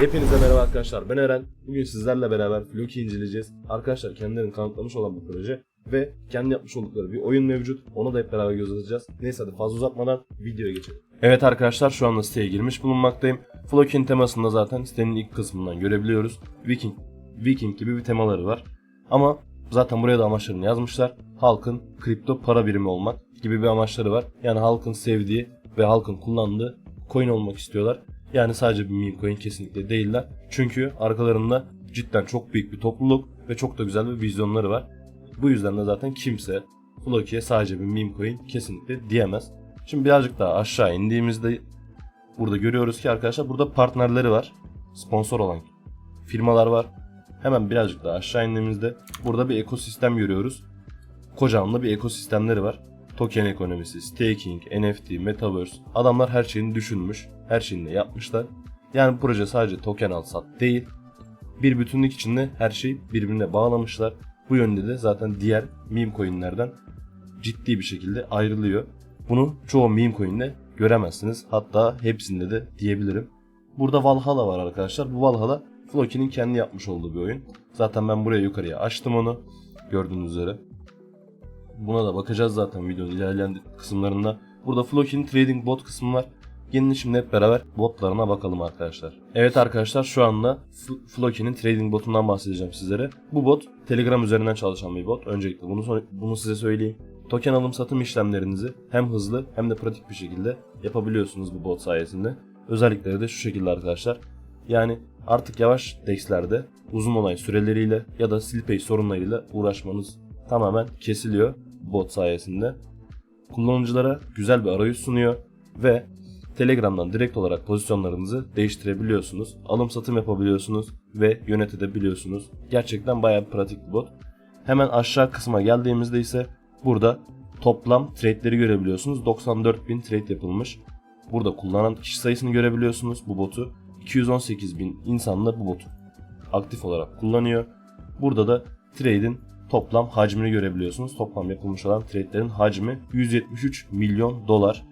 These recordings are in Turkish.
Hepinize merhaba arkadaşlar. Ben Eren. Bugün sizlerle beraber Floki inceleyeceğiz. Arkadaşlar kendilerini kanıtlamış olan bir proje ve kendi yapmış oldukları bir oyun mevcut. Ona da hep beraber göz atacağız. Neyse hadi fazla uzatmadan videoya geçelim. Evet arkadaşlar şu anda siteye girmiş bulunmaktayım. Floki'nin temasında zaten sitenin ilk kısmından görebiliyoruz. Viking, Viking gibi bir temaları var. Ama zaten buraya da amaçlarını yazmışlar. Halkın kripto para birimi olmak gibi bir amaçları var. Yani halkın sevdiği ve halkın kullandığı coin olmak istiyorlar. Yani sadece bir meme coin kesinlikle değiller. Çünkü arkalarında cidden çok büyük bir topluluk ve çok da güzel bir vizyonları var. Bu yüzden de zaten kimse Floki'ye sadece bir meme coin kesinlikle diyemez. Şimdi birazcık daha aşağı indiğimizde burada görüyoruz ki arkadaşlar burada partnerleri var. Sponsor olan firmalar var. Hemen birazcık daha aşağı indiğimizde burada bir ekosistem görüyoruz. Kocaman da bir ekosistemleri var. Token ekonomisi, staking, NFT, metaverse. Adamlar her şeyini düşünmüş. Her şeyini de yapmışlar. Yani proje sadece token al sat değil. Bir bütünlük içinde her şeyi birbirine bağlamışlar. Bu yönde de zaten diğer meme coinlerden ciddi bir şekilde ayrılıyor. Bunu çoğu meme coin'de göremezsiniz. Hatta hepsinde de diyebilirim. Burada Valhalla var arkadaşlar. Bu Valhalla Floki'nin kendi yapmış olduğu bir oyun. Zaten ben buraya yukarıya açtım onu. Gördüğünüz üzere. Buna da bakacağız zaten videonun ilerleyen kısımlarında. Burada Floki'nin trading bot kısmı var. Gelin şimdi hep beraber botlarına bakalım arkadaşlar. Evet arkadaşlar şu anda Floki'nin trading botundan bahsedeceğim sizlere. Bu bot Telegram üzerinden çalışan bir bot. Öncelikle bunu bunu size söyleyeyim. Token alım satım işlemlerinizi hem hızlı hem de pratik bir şekilde yapabiliyorsunuz bu bot sayesinde. Özellikleri de şu şekilde arkadaşlar. Yani artık yavaş dexlerde uzun olay süreleriyle ya da silpage sorunlarıyla uğraşmanız tamamen kesiliyor bot sayesinde. Kullanıcılara güzel bir arayüz sunuyor ve Telegram'dan direkt olarak pozisyonlarınızı değiştirebiliyorsunuz. Alım satım yapabiliyorsunuz ve yönetebiliyorsunuz. Gerçekten bayağı bir pratik bir bot. Hemen aşağı kısma geldiğimizde ise burada toplam trade'leri görebiliyorsunuz. 94.000 trade yapılmış. Burada kullanan kişi sayısını görebiliyorsunuz bu botu. 218.000 insan da bu botu aktif olarak kullanıyor. Burada da trade'in toplam hacmini görebiliyorsunuz. Toplam yapılmış olan trade'lerin hacmi 173 milyon dolar.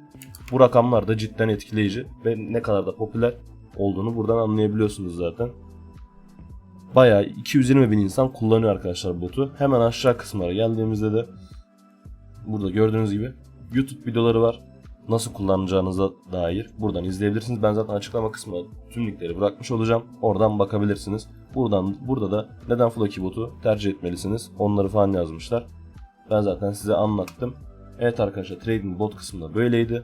Bu rakamlar da cidden etkileyici ve ne kadar da popüler olduğunu buradan anlayabiliyorsunuz zaten. Bayağı 220 bin insan kullanıyor arkadaşlar botu. Hemen aşağı kısımlara geldiğimizde de burada gördüğünüz gibi YouTube videoları var. Nasıl kullanacağınıza dair buradan izleyebilirsiniz. Ben zaten açıklama kısmına tüm linkleri bırakmış olacağım. Oradan bakabilirsiniz. Buradan burada da neden Floki botu tercih etmelisiniz. Onları falan yazmışlar. Ben zaten size anlattım. Evet arkadaşlar trading bot kısmında böyleydi.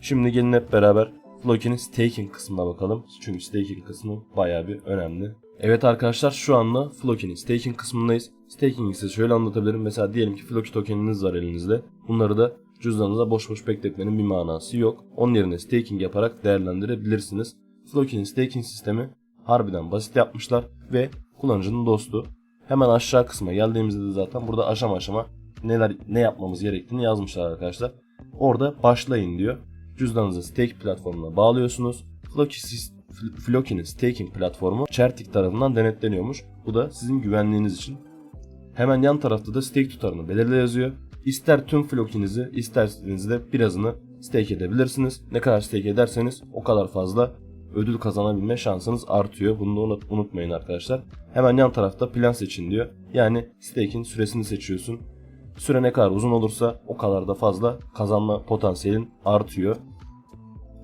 Şimdi gelin hep beraber Floki'nin staking kısmına bakalım. Çünkü staking kısmı bayağı bir önemli. Evet arkadaşlar şu anda Floki'nin staking kısmındayız. Staking ise şöyle anlatabilirim. Mesela diyelim ki Floki tokeniniz var elinizde. Bunları da cüzdanınıza boş boş bekletmenin bir manası yok. Onun yerine staking yaparak değerlendirebilirsiniz. Floki'nin staking sistemi harbiden basit yapmışlar ve kullanıcının dostu. Hemen aşağı kısma geldiğimizde de zaten burada aşama aşama neler ne yapmamız gerektiğini yazmışlar arkadaşlar. Orada başlayın diyor. Cüzdanınızı stake platformuna bağlıyorsunuz. Floki sis- Fl- Floki'nin staking platformu Certik tarafından denetleniyormuş. Bu da sizin güvenliğiniz için. Hemen yan tarafta da stake tutarını belirle yazıyor. İster tüm Floki'nizi isterseniz de birazını stake edebilirsiniz. Ne kadar stake ederseniz o kadar fazla ödül kazanabilme şansınız artıyor. Bunu da unut- unutmayın arkadaşlar. Hemen yan tarafta plan seçin diyor. Yani stake'in süresini seçiyorsun. Süre ne kadar uzun olursa o kadar da fazla kazanma potansiyelin artıyor.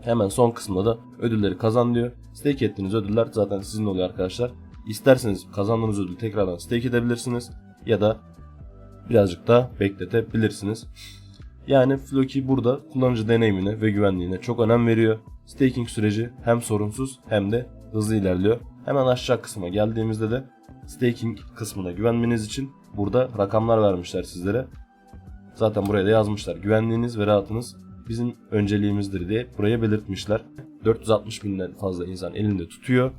Hemen son kısımda da ödülleri kazan diyor. Stake ettiğiniz ödüller zaten sizin oluyor arkadaşlar. İsterseniz kazandığınız ödülü tekrardan stake edebilirsiniz ya da birazcık daha bekletebilirsiniz. Yani Floki burada kullanıcı deneyimine ve güvenliğine çok önem veriyor. Staking süreci hem sorunsuz hem de hızlı ilerliyor. Hemen aşağı kısma geldiğimizde de staking kısmına güvenmeniz için burada rakamlar vermişler sizlere. Zaten buraya da yazmışlar. Güvenliğiniz ve rahatınız bizim önceliğimizdir diye buraya belirtmişler. 460 binden fazla insan elinde tutuyor.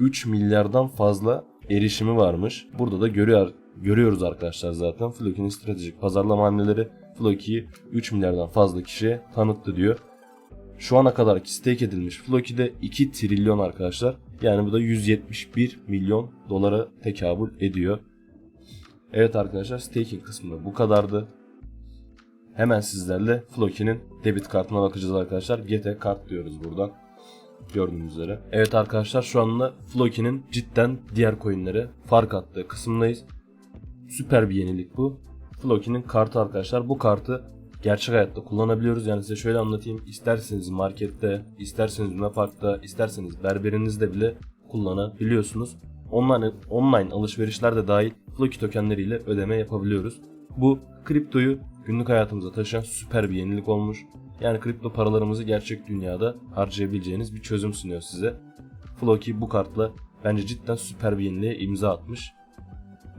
3 milyardan fazla erişimi varmış. Burada da görüyor, görüyoruz arkadaşlar zaten. Floki'nin stratejik pazarlama hamleleri Floki'yi 3 milyardan fazla kişiye tanıttı diyor. Şu ana kadar stake edilmiş Floki'de 2 trilyon arkadaşlar. Yani bu da 171 milyon dolara tekabül ediyor. Evet arkadaşlar staking kısmında bu kadardı. Hemen sizlerle Floki'nin debit kartına bakacağız arkadaşlar. GT kart diyoruz buradan. gördüğünüz üzere. Evet arkadaşlar şu anda Floki'nin cidden diğer coinlere fark attığı kısımdayız. Süper bir yenilik bu. Floki'nin kartı arkadaşlar. Bu kartı gerçek hayatta kullanabiliyoruz. Yani size şöyle anlatayım. İsterseniz markette, isterseniz Luna Park'ta, isterseniz berberinizde bile kullanabiliyorsunuz. Online, online alışverişler de dahil Floki tokenleriyle ödeme yapabiliyoruz. Bu kriptoyu günlük hayatımıza taşıyan süper bir yenilik olmuş. Yani kripto paralarımızı gerçek dünyada harcayabileceğiniz bir çözüm sunuyor size. Floki bu kartla bence cidden süper bir yeniliğe imza atmış.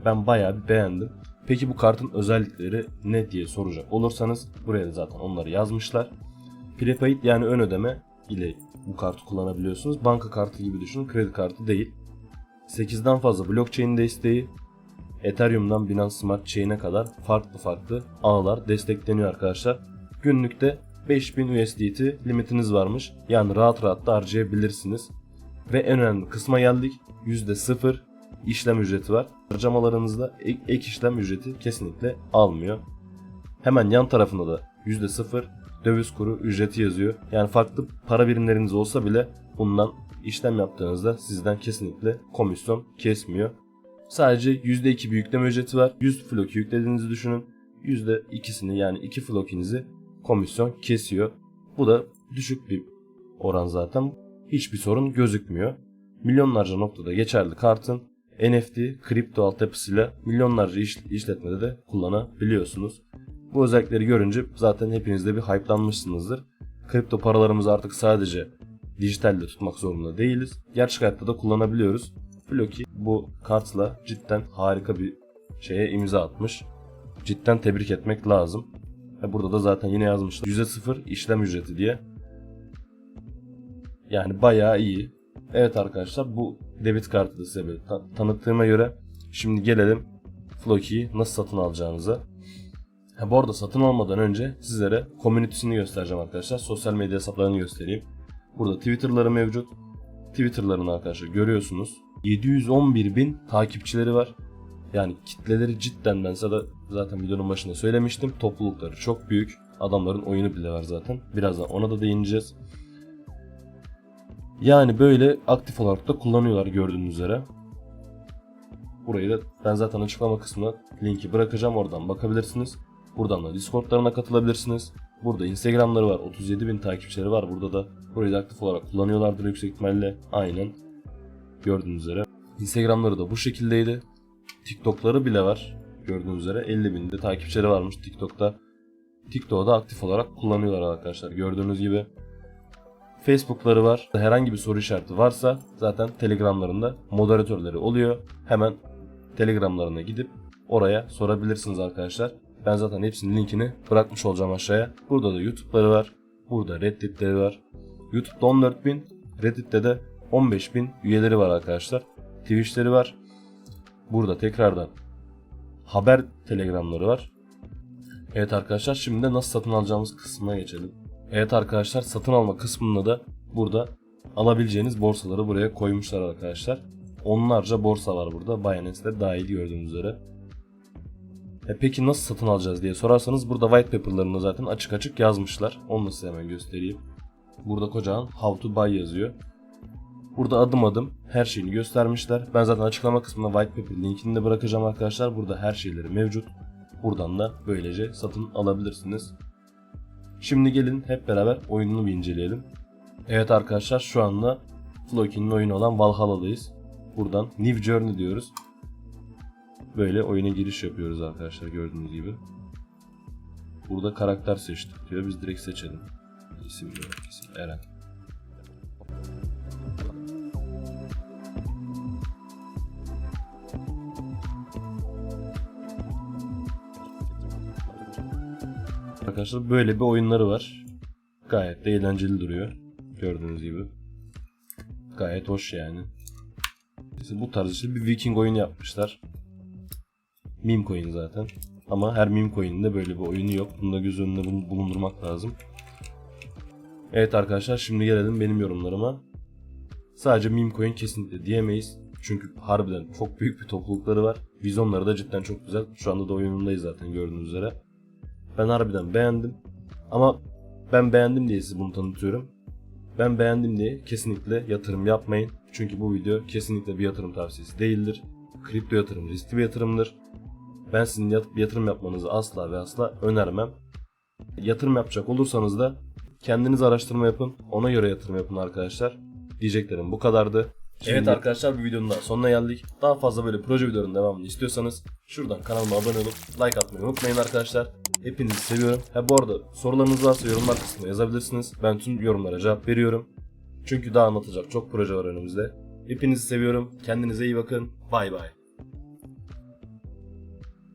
Ben bayağı bir beğendim. Peki bu kartın özellikleri ne diye soracak olursanız buraya da zaten onları yazmışlar. Prepaid yani ön ödeme ile bu kartı kullanabiliyorsunuz. Banka kartı gibi düşünün kredi kartı değil. 8'den fazla blockchain desteği, Ethereum'dan Binance Smart Chain'e kadar farklı farklı ağlar destekleniyor arkadaşlar. Günlükte 5000 USDT limitiniz varmış. Yani rahat rahat da harcayabilirsiniz. Ve en önemli kısma geldik. %0 işlem ücreti var. Harcamalarınızda ek, ek işlem ücreti kesinlikle almıyor. Hemen yan tarafında da %0 döviz kuru ücreti yazıyor. Yani farklı para birimleriniz olsa bile bundan işlem yaptığınızda sizden kesinlikle komisyon kesmiyor. Sadece %2 bir yükleme ücreti var. 100 floki yüklediğinizi düşünün. %2'sini yani 2 flokinizi komisyon kesiyor. Bu da düşük bir oran zaten. Hiçbir sorun gözükmüyor. Milyonlarca noktada geçerli kartın NFT, kripto altyapısıyla milyonlarca iş, işletmede de kullanabiliyorsunuz. Bu özellikleri görünce zaten hepiniz de bir hype'lanmışsınızdır. Kripto paralarımızı artık sadece dijitalde tutmak zorunda değiliz. Gerçek hayatta da kullanabiliyoruz. Floki bu kartla cidden harika bir şeye imza atmış. Cidden tebrik etmek lazım. Burada da zaten yine yazmışlar. %0 işlem ücreti diye. Yani bayağı iyi. Evet arkadaşlar bu debit kartı da size böyle ta- tanıttığıma göre şimdi gelelim Floki'yi nasıl satın alacağınıza. Ha, bu arada satın almadan önce sizlere komünitesini göstereceğim arkadaşlar. Sosyal medya hesaplarını göstereyim. Burada Twitter'ları mevcut. Twitter'larını arkadaşlar görüyorsunuz. 711 bin takipçileri var. Yani kitleleri cidden ben sana zaten videonun başında söylemiştim. Toplulukları çok büyük. Adamların oyunu bile var zaten. Birazdan ona da değineceğiz. Yani böyle aktif olarak da kullanıyorlar gördüğünüz üzere. Burayı da ben zaten açıklama kısmına linki bırakacağım oradan bakabilirsiniz. Buradan da Discord'larına katılabilirsiniz. Burada Instagram'ları var. 37 bin takipçileri var burada da. Burayı da aktif olarak kullanıyorlardır yüksek ihtimalle. Aynen. Gördüğünüz üzere. Instagram'ları da bu şekildeydi. TikTok'ları bile var. Gördüğünüz üzere 50 binde takipçileri varmış TikTok'ta. TikTok'u da aktif olarak kullanıyorlar arkadaşlar gördüğünüz gibi. Facebook'ları var. Herhangi bir soru işareti varsa zaten Telegram'larında moderatörleri oluyor. Hemen Telegram'larına gidip oraya sorabilirsiniz arkadaşlar. Ben zaten hepsinin linkini bırakmış olacağım aşağıya. Burada da YouTube'ları var. Burada Reddit'leri var. YouTube'da 14.000, Reddit'te de 15.000 üyeleri var arkadaşlar. Twitch'leri var. Burada tekrardan haber telegramları var. Evet arkadaşlar şimdi de nasıl satın alacağımız kısmına geçelim. Evet arkadaşlar satın alma kısmında da burada alabileceğiniz borsaları buraya koymuşlar arkadaşlar. Onlarca borsa var burada. Binance'de dahil gördüğünüz üzere. E peki nasıl satın alacağız diye sorarsanız burada white paper'larında zaten açık açık yazmışlar. Onu da size hemen göstereyim. Burada kocaman how to buy yazıyor. Burada adım adım her şeyini göstermişler. Ben zaten açıklama kısmına white paper linkini de bırakacağım arkadaşlar. Burada her şeyleri mevcut. Buradan da böylece satın alabilirsiniz. Şimdi gelin hep beraber oyununu bir inceleyelim. Evet arkadaşlar şu anda Floki'nin oyunu olan Valhalla'dayız. Buradan New Journey diyoruz. Böyle oyuna giriş yapıyoruz arkadaşlar gördüğünüz gibi. Burada karakter seçtik diyor. Biz direkt seçelim. İsim isim Eren. Arkadaşlar böyle bir oyunları var. Gayet de eğlenceli duruyor. Gördüğünüz gibi. Gayet hoş yani. İşte bu tarz işte bir Viking oyunu yapmışlar. Meme coin zaten. Ama her meme coin'inde böyle bir oyunu yok. Bunu da göz önünde bulun- bulundurmak lazım. Evet arkadaşlar şimdi gelelim benim yorumlarıma. Sadece meme coin kesinlikle diyemeyiz. Çünkü harbiden çok büyük bir toplulukları var. Vizyonları da cidden çok güzel. Şu anda da oyunundayız zaten gördüğünüz üzere. Ben harbiden beğendim. Ama ben beğendim diye size bunu tanıtıyorum. Ben beğendim diye kesinlikle yatırım yapmayın. Çünkü bu video kesinlikle bir yatırım tavsiyesi değildir. Kripto yatırım riskli bir yatırımdır. Ben sizin yat- yatırım yapmanızı asla ve asla önermem. Yatırım yapacak olursanız da kendiniz araştırma yapın. Ona göre yatırım yapın arkadaşlar. Diyeceklerim bu kadardı. Evet arkadaşlar bir videonun daha sonuna geldik. Daha fazla böyle proje videolarının devamını istiyorsanız şuradan kanalıma abone olup like atmayı unutmayın arkadaşlar. Hepinizi seviyorum. Ha bu arada sorularınız varsa yorumlar kısmına yazabilirsiniz. Ben tüm yorumlara cevap veriyorum. Çünkü daha anlatacak çok proje var önümüzde. Hepinizi seviyorum. Kendinize iyi bakın. Bay bay.